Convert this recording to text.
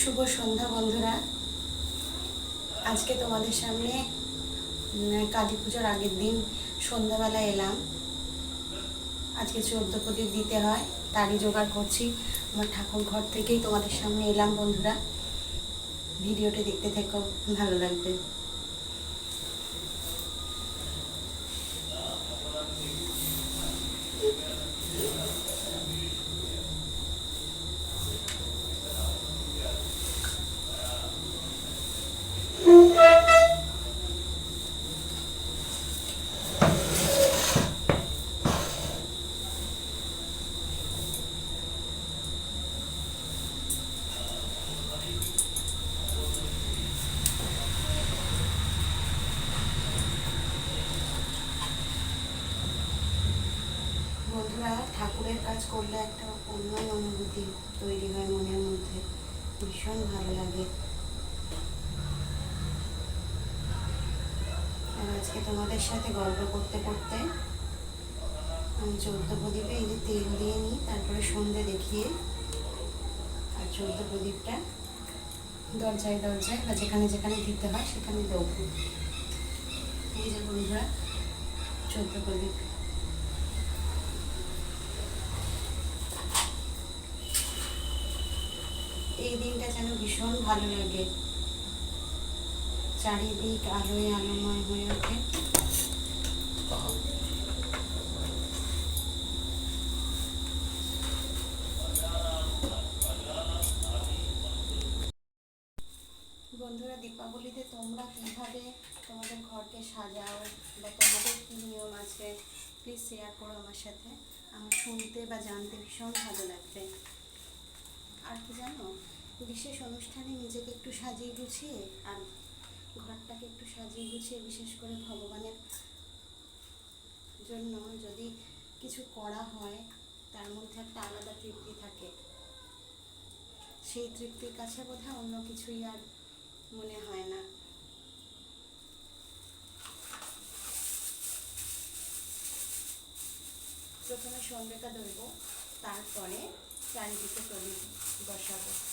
শুভ সন্ধ্যা, বন্ধুরা। আজকে তোমাদের সামনে কালী পুজোর আগের দিন সন্ধ্যাবেলা এলাম। আজকে চোদ্দ প্রদীপ দিতে হয়, তারই জোগাড় করছি। আমার ঠাকুর ঘর থেকেই তোমাদের সামনে এলাম, বন্ধুরা। ভিডিওটি দেখতে থেকো, ভালো লাগবে। বন্ধুরা ঠাকুরের কাজ করলে একটা অন্য অনুভূতি তৈরি হয় মনের মধ্যে। ভীষণ ভালো লাগে। আর আজকে তোমাদের সাথে গল্প করতে করতে আমি চৌদ্দ প্রদীপে এই যে তেল দিয়ে নিই, তারপরে সন্ধে দেখিয়ে আর চৌদ্দ প্রদীপটা দরজায় দরজায় বা যেখানে যেখানে দিতে হয় সেখানে দেবো। এই যে বন্ধুরা, চৌদ্দ প্রদীপ। এই দিনটা যেন ভীষণ ভালো লাগে। চারিদিক আলোয় আলোময় হয়ে ওঠে। বন্ধুরা, দীপাবলিতে তোমরা কীভাবে তোমাদের ঘরকে সাজাও বা তোমাদের কী নিয়ম আছে প্লিজ শেয়ার করো আমার সাথে। আমার শুনতে বা জানতে ভীষণ ভালো লাগবে। আর কি জানো? বিশেষ অনুষ্ঠানে নিজেকে একটু সাজিয়ে গুছিয়ে আর ঘরটাকে একটু সাজিয়ে গুছিয়ে বিশেষ করে ভগবানের জন্য যদি কিছু করা হয়, তার মধ্যে একটা আলাদা তৃপ্তি থাকে। সেই তৃপ্তির কাছে বোধহয় অন্য কিছুই আর মনে হয় না। প্রথমে সন্ধ্যেটা ধরবো, তারপরে চারিদিকে প্রদীপ বসাবো বন্ধুরা